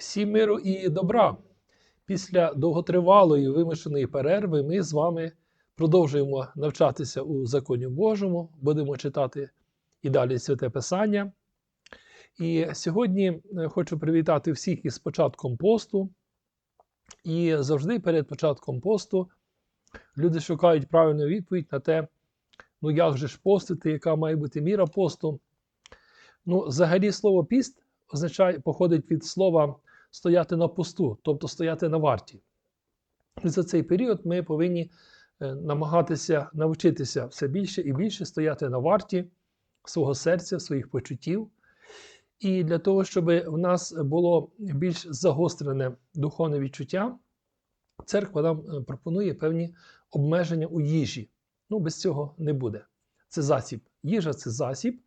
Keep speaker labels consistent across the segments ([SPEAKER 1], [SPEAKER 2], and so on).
[SPEAKER 1] Всім миру і добра. Після довготривалої вимушеної перерви ми з вами продовжуємо навчатися у законі Божому, будемо читати і далі Святе Писання. І сьогодні е, хочу привітати всіх із початком посту. І завжди перед початком посту люди шукають правильну відповідь на те, ну як же ж постити, яка має бути міра посту. Ну, взагалі, слово піст означає, походить від слова стояти на посту, тобто стояти на варті. І за цей період ми повинні е, намагатися навчитися все більше і більше стояти на варті свого серця, своїх почуттів. І для того, щоб в нас було більш загострене духовне відчуття, церква нам е, пропонує певні обмеження у їжі. Ну, без цього не буде. Це засіб. Їжа це засіб.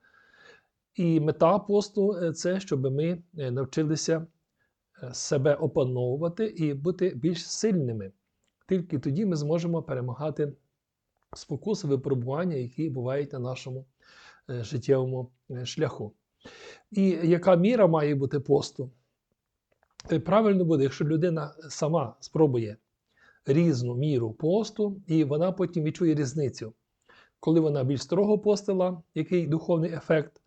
[SPEAKER 1] І мета посту е, це, щоб ми навчилися себе опановувати і бути більш сильними. Тільки тоді ми зможемо перемагати спокуси, випробування, які бувають на нашому е, життєвому е, шляху. І яка міра має бути посту? Правильно буде, якщо людина сама спробує різну міру посту, і вона потім відчує різницю. Коли вона більш строго постила, який духовний ефект.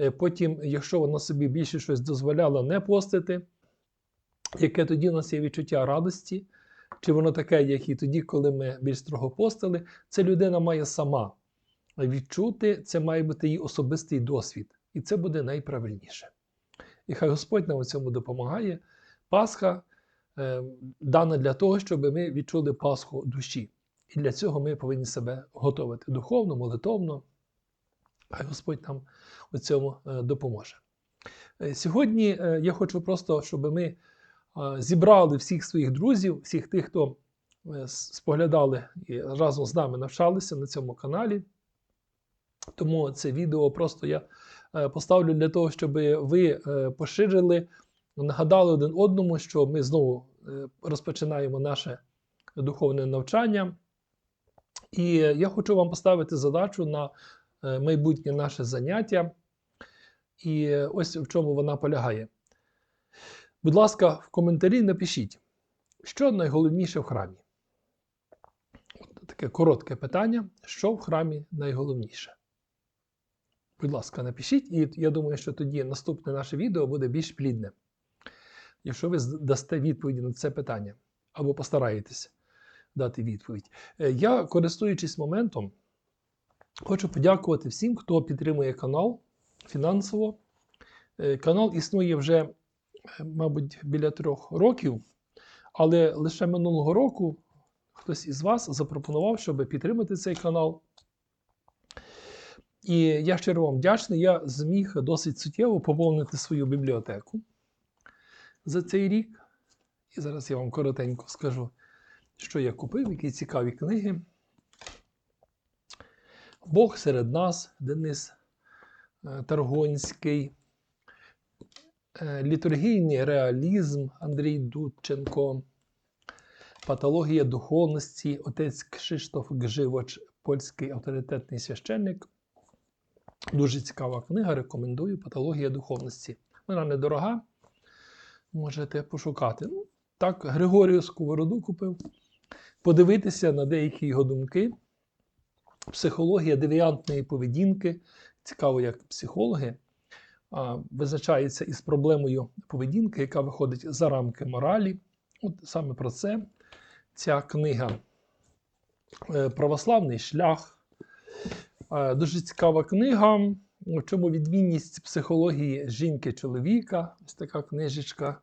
[SPEAKER 1] Е, Потім, якщо вона собі більше щось дозволяла не постити, яке тоді у нас є відчуття радості, чи воно таке, як і тоді, коли ми більш строго постили, це людина має сама відчути, це має бути її особистий досвід. І це буде найправильніше. І хай Господь нам у цьому допомагає. Пасха е, дана для того, щоб ми відчули Пасху душі. І для цього ми повинні себе готувати духовно, молитовно. Хай Господь нам у цьому е, допоможе. Е, Сьогодні е, я хочу просто, щоб ми зібрали всіх своїх друзів, всіх тих, хто е, споглядали і разом з нами навчалися на цьому каналі. Тому це відео просто я е, поставлю для того, щоб ви е, поширили, нагадали один одному, що ми знову е, розпочинаємо наше духовне навчання. І я хочу вам поставити задачу на е, майбутнє наше заняття. І ось в чому вона полягає. Будь ласка, в коментарі напишіть, що найголовніше в храмі. Таке коротке питання: що в храмі найголовніше? Будь ласка, напишіть, і я думаю, що тоді наступне наше відео буде більш плідне. Якщо ви дасте відповіді на це питання, або постараєтесь дати відповідь. Е, Я, користуючись моментом, хочу подякувати всім, хто підтримує канал фінансово. Е, Канал існує вже, мабуть, біля трьох років, але лише минулого року хтось із вас запропонував, щоб підтримати цей канал. І я щиро вам вдячний. Я зміг досить суттєво поповнити свою бібліотеку за цей рік. І зараз я вам коротенько скажу, що я купив, які цікаві книги. Бог серед нас, Денис е, Таргонський, літургійний реалізм Андрій Дудченко, патологія духовності, отець Кшиштоф Гживоч, польський авторитетний священник. Дуже цікава книга, рекомендую Патологія духовності. Вона недорога, можете пошукати. Ну, так, Григорію Сковороду купив. Подивитися на деякі його думки. Психологія девіантної поведінки. Цікаво, як психологи а, визначаються із проблемою поведінки, яка виходить за рамки моралі. От саме про це ця книга Е, Православний шлях. Е, Дуже цікава книга. В чому відмінність психології жінки-чоловіка? Ось така книжечка.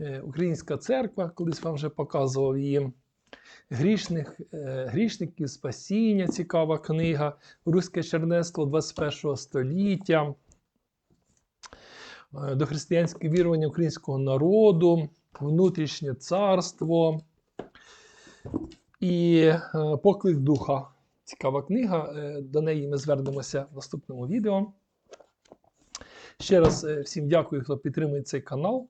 [SPEAKER 1] Е, Українська церква, колись вам вже показував її. Грішних, грішників спасіння, цікава книга. Руське чернецтво 21 століття. Е, Дохристиянське вірування українського народу, внутрішнє царство і е, Поклик духа. Цікава книга. е, До неї ми звернемося в наступному відео. Ще раз всім дякую, хто підтримує цей канал.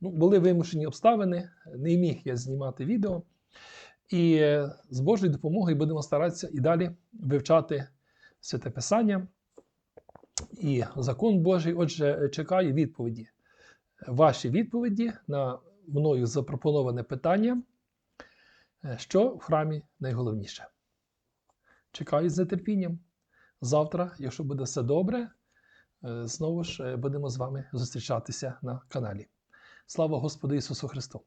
[SPEAKER 1] Ну, були вимушені обставини, не міг я знімати відео. І з Божою допомогою будемо старатися і далі вивчати святе Писання і закон Божий. Отже, чекаю відповіді. ваші відповіді на мною запропоноване питання, е, що в храмі найголовніше. Чекаю з нетерпінням. Завтра, якщо буде все добре, е, знову ж е, будемо з вами зустрічатися на каналі. Слава Господу Ісусу Христу!